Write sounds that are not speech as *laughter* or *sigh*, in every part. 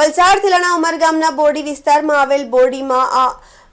વલસાડ જિલ્લાના ઉમરગામના બોરડી વિસ્તારમાં આવેલ બોરડીમાં આ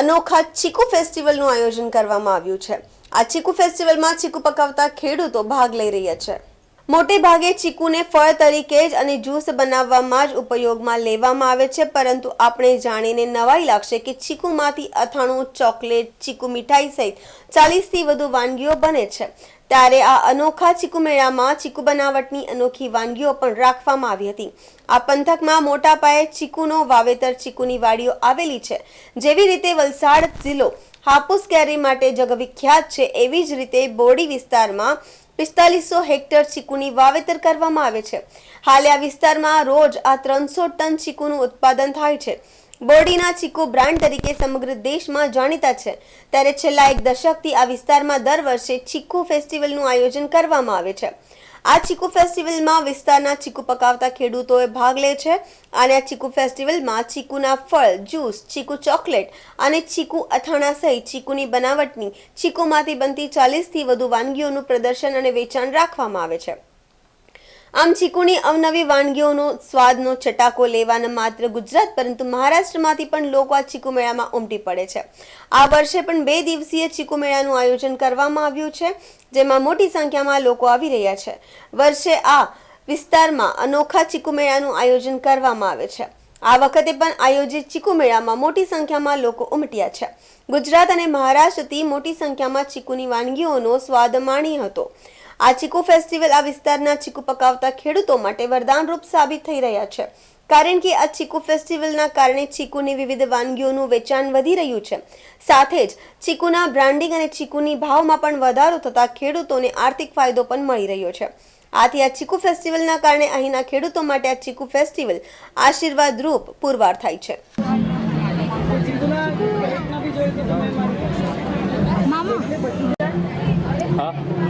અનોખા ચીકુ ફેસ્ટિવલનું આયોજન કરવામાં આવ્યું છે. આ ચીકુ ફેસ્ટિવલમાં ચીકુ પકાવતા ખેડૂતો ભાગ લઈ રહ્યા છે. મોટે ભાગે ચીકુને ફળ તરીકે જ અને જ્યુસ બનાવવામાં જ ઉપયોગમાં લેવામાં આવે છે, પરંતુ આપણે જાણીને નવાઈ લાગશે કે ચીકુમાંથી અથાણું, ચોકલેટ, ચીકુ મીઠાઈ સહિત ચાલીસથી વધુ વાનગીઓ બને છે. ત્યારે આ અનોખા ચીકુ મેળામાં ચીકુ બનાવટની અનોખી વાનગીઓ પણ રાખવામાં આવી હતી. આ પંથકમાં મોટા પાયે ચીકુનો વાવેતર ચીકુની વાડીઓ આવેલી છે. જેવી રીતે વલસાડ જિલ્લો હાપુસ કેરી માટે જગવિખ્યાત છે, એવી જ રીતે બોડી વિસ્તારમાં પિસ્તાલીસો હેક્ટર ચીકુની વાવેતર કરવામાં આવે છે. હાલે આ વિસ્તારમાં રોજ આ ત્રણસો ટન ચીકુનું ઉત્પાદન થાય છે. બોરડીના ચીકુ બ્રાન્ડ તરીકે સમગ્ર દેશમાં જાણીતા છે. ત્યારે છેલ્લા એક દશકથી આ વિસ્તારમાં દર વર્ષે ચીકુ ફેસ્ટિવલનું આયોજન કરવામાં આવે છે. આ ચીકુ ફેસ્ટિવલમાં વિસ્તારના ચીકુ પકાવતા ખેડૂતોએ ભાગ લે છે અને આ ચીકુ ફેસ્ટિવલમાં ચીકુના ફળ, જ્યુસ, ચીકુ ચોકલેટ અને ચીકુ અથાણા સહિત ચીકુની બનાવટની ચીકુમાંથી બનતી ચાલીસથી વધુ વાનગીઓનું પ્રદર્શન અને વેચાણ રાખવામાં આવે છે. આમ ચીકુની અવનવી વાનગીઓનો સ્વાદનો ચટાકો લેવાના માત્ર ગુજરાત, પરંતુ મહારાષ્ટ્રમાંથી પણ લોકો આ ચીકુ મેળામાં ઉમટી પડે છે. આ વર્ષે પણ બે દિવસીય ચીકુ મેળાનું આયોજન કરવામાં આવ્યું છે, જેમાં મોટી સંખ્યામાં લોકો આવી રહ્યા છે. વર્ષે આ વિસ્તારમાં અનોખા ચીકુ મેળાનું આયોજન કરવામાં આવે છે. આ વખતે પણ આયોજિત ચીકુ મેળામાં મોટી સંખ્યામાં લોકો ઉમટ્યા છે. ગુજરાત અને મહારાષ્ટ્રથી મોટી સંખ્યામાં ચીકુની વાનગીઓનો સ્વાદ માણી હતો. આ ચીકુ ફેસ્ટિવલ આ વિસ્તારના ચીકુ પકાવતા ખેડૂતો માટે વરદાનરૂપ સાબિત થઈ રહ્યા છે. કારણ કે આ ચીકુ ફેસ્ટિવલના કારણે ચીકુની વિવિધ વાનગીઓનું વેચાણ વધી રહ્યું છે. સાથે જ ચીકુના બ્રાન્ડિંગ અને ચીકુની ભાવમાં પણ વધારો થતા ખેડૂતોને આર્થિક ફાયદો પણ મળી રહ્યો છે. આથી આ ચીકુ ફેસ્ટિવલના કારણે અહીંના ખેડૂતો માટે આ ચીકુ ફેસ્ટિવલ આશીર્વાદ રૂપ પુરવાર થાય છે. મામા. હા?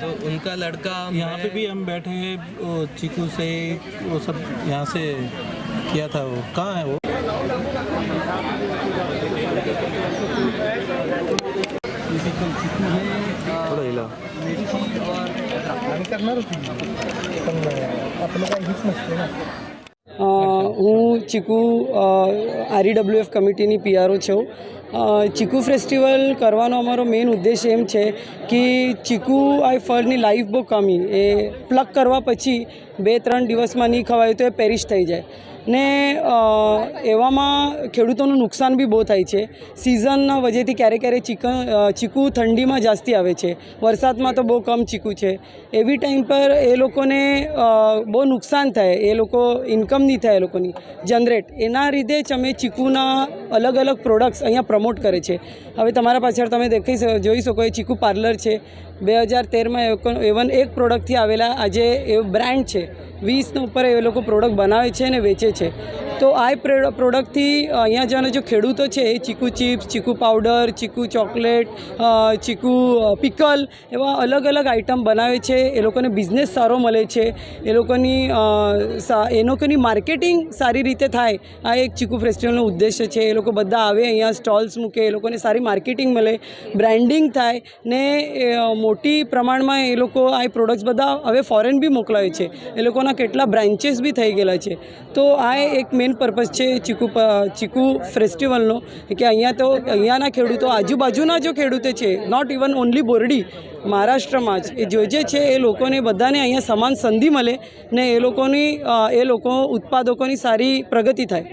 तो उनका लड़का यहाँ पे भी हम बैठे हैं चीकू से वो सब यहाँ से किया था वो। कहाँ है वो? चीकू है ना। હું ચીકુ આરઈડબ્લ્યુએફ કમિટીની પીઆરઓ છું. ચીકુ ફેસ્ટિવલ કરવાનો અમારો મેઇન ઉદ્દેશ એમ છે કે ચીકુ આ ફળની લાઈફ બહુ કમી. એ પ્લગ કરવા પછી બે ત્રણ દિવસમાં નહીં ખવાય તો એ પેરિશ થઈ જાય. ને એવામાં ખેડૂતોનું નુકસાન બી બહુ થાય છે. સિઝનના વજેથી ક્યારેક ક્યારેક ચીકન ચીકુ ઠંડીમાં જાસ્તી આવે છે. વરસાદમાં તો બહુ કમ ચીકુ છે. એવી ટાઈમ પર એ લોકોને બહુ નુકસાન થાય. એ લોકો ઇન્કમ નહીં થાય એ લોકોની. જનરેટ એના લીધે જ અમે ચીકુના અલગ અલગ પ્રોડક્ટ્સ અહીંયા પ્રમોટ કરે છે. હવે તમારા પાછળ તમે દેખાઈ જોઈ શકો એ ચીકુ પાર્લર છે. બે હજાર તેરમાં એવન એક પ્રોડક્ટથી આવેલા આજે એ બ્રાન્ડ છે, વીસના ઉપર એ લોકો પ્રોડક્ટ બનાવે છે અને વેચે છે. તો આ પ્રોડક્ટથી અહીંયા જેના જો ખેડૂતો છે, એ ચીકુ ચિપ્સ, ચીકુ પાવડર, ચીકુ ચોકલેટ ચીકુ પિકલ, એવા અલગ અલગ આઇટમ બનાવે છે. એ લોકોને બિઝનેસ સારો મળે છે. એ લોકોની એ લોકોની માર્કેટિંગ સારી રીતે થાય. આ એક ચીકુ ફેસ્ટિવલનો ઉદ્દેશ્ય છે. એ લોકો બધા આવે, અહીંયા સ્ટોલ્સ મૂકે, એ લોકોને સારી માર્કેટિંગ મળે, બ્રાન્ડિંગ થાય ને મોટી પ્રમાણમાં એ લોકો આ પ્રોડક્ટ્સ બધા હવે ફોરેન બી મોકલાવે છે. એ લોકોના કેટલા બ્રાન્ચીસ બી થઈ ગયેલા છે. તો આ એક મેઇન પર્પઝ છે ચીકુ ચીકુ ફેસ્ટિવલનો, કે અહીંયા તો, અહીંયાના ખેડૂતો આજુબાજુના જો ખેડૂતો છે નોટ ઇવન ઓનલી બોરડી, મહારાષ્ટ્રમાં જ, એ જે જે છે એ લોકોને બધાને અહીંયા સમાન સંધિ મળે ને એ લોકોની એ લોકો ઉત્પાદકોની સારી પ્રગતિ થાય.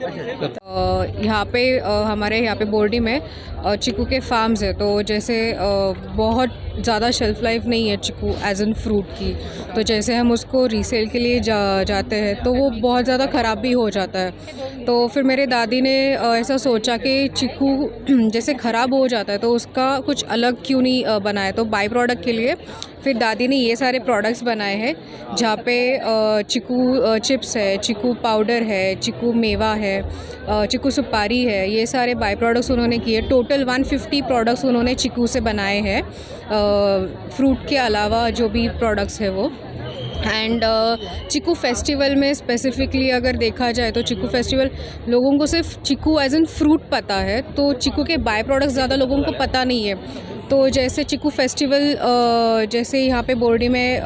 यहाँ पे हमारे यहाँ पे बोर्डी में चीकू के फार्म्स है तो जैसे बहुत ज़्यादा शेल्फ लाइफ नहीं है चीकू एज एन फ्रूट की। तो जैसे हम उसको रीसेल के लिए जा, जाते हैं तो वो बहुत ज़्यादा ख़राब भी हो जाता है। तो फिर मेरे दादी ने ऐसा सोचा कि चीकू *clears throat* जैसे ख़राब हो जाता है तो उसका कुछ अलग क्यों नहीं बनाया। तो बाई प्रोडक्ट के लिए फिर दादी ने ये सारे प्रोडक्ट्स बनाए हैं, जहाँ पे चिकू चिप्स है, चिकू पाउडर है, चिकू मेवा है चिकू सुपारी है, ये सारे बाई प्रोडक्ट्स उन्होंने किए। टोटल 150 प्रोडक्ट्स उन्होंने चिकू से बनाए हैं फ्रूट के अलावा जो भी प्रोडक्ट्स है वो। एंड चिकू फेस्टिवल में स्पेसिफिकली अगर देखा जाए तो चिकू फेस्टिवल लोगों को सिर्फ़ चिकू एज एन फ्रूट पता है तो चिकू के बाय प्रोडक्ट्स ज़्यादा लोगों को पता नहीं है। तो जैसे चिकू फेस्टिवल जैसे यहाँ पे बोर्डी में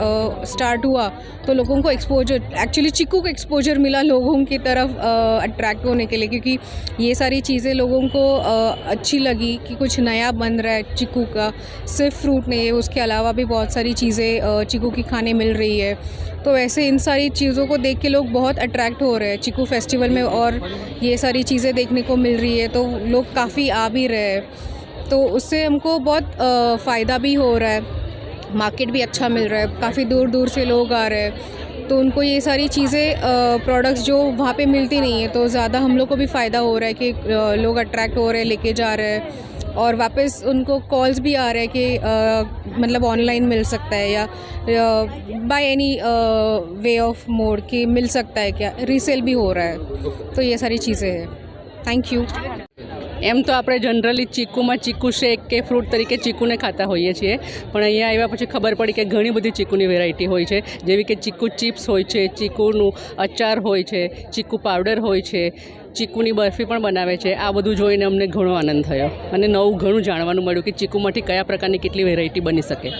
स्टार्ट हुआ तो लोगों को एक्सपोजर एक्चुअली चिकू को एक्सपोजर मिला लोगों की तरफ़ अट्रैक्ट होने के लिए, क्योंकि ये सारी चीज़ें लोगों को अच्छी लगी कि कुछ नया बन रहा है चिकू का। सिर्फ़ फ्रूट नहीं है, उसके अलावा भी बहुत सारी चीज़ें चिकू की खाने मिल रही है। तो ऐसे इन सारी चीज़ों को देख के लोग बहुत अट्रैक्ट हो रहे हैं चिकू फेस्टिवल में, और ये सारी चीज़ें देखने को मिल रही है तो लोग काफ़ी आ भी रहे हैं। तो उससे हमको बहुत फ़ायदा भी हो रहा है। मार्केट भी अच्छा मिल रहा है। काफ़ी दूर दूर से लोग आ रहे हैं। तो उनको ये सारी चीज़ें प्रोडक्ट्स जो वहाँ पे मिलती नहीं है तो ज़्यादा हम लोग को भी फ़ायदा हो रहा है कि लोग अट्रैक्ट हो रहे हैं लेके जा रहे हैं। और वापस उनको कॉल्स भी आ रहे हैं कि अ, मतलब ऑनलाइन मिल सकता है या by any way of mode कि मिल सकता है क्या? रीसेल भी हो रहा है। तो ये सारी चीज़ें हैं। थैंक यू એમ તો આપણે જનરલી ચીકુમાં ચીકુ શેક કે ફ્રૂટ તરીકે ચીકુને ખાતા હોઈએ છીએ. પણ અહીંયા આવ્યા પછી ખબર પડી કે ઘણી બધી ચીકુની વેરાયટી હોય છે. જેવી કે ચીકુ ચિપ્સ હોય છે, ચીકુનું અચાર હોય છે, ચીકુ પાવડર હોય છે, ચીકુની બરફી પણ બનાવે છે. આ બધું જોઈને અમને ઘણો આનંદ થયો. અને નવું ઘણું જાણવાનું મળ્યું કે ચીકુમાંથી કયા પ્રકારની કેટલી વેરાયટી બની શકે.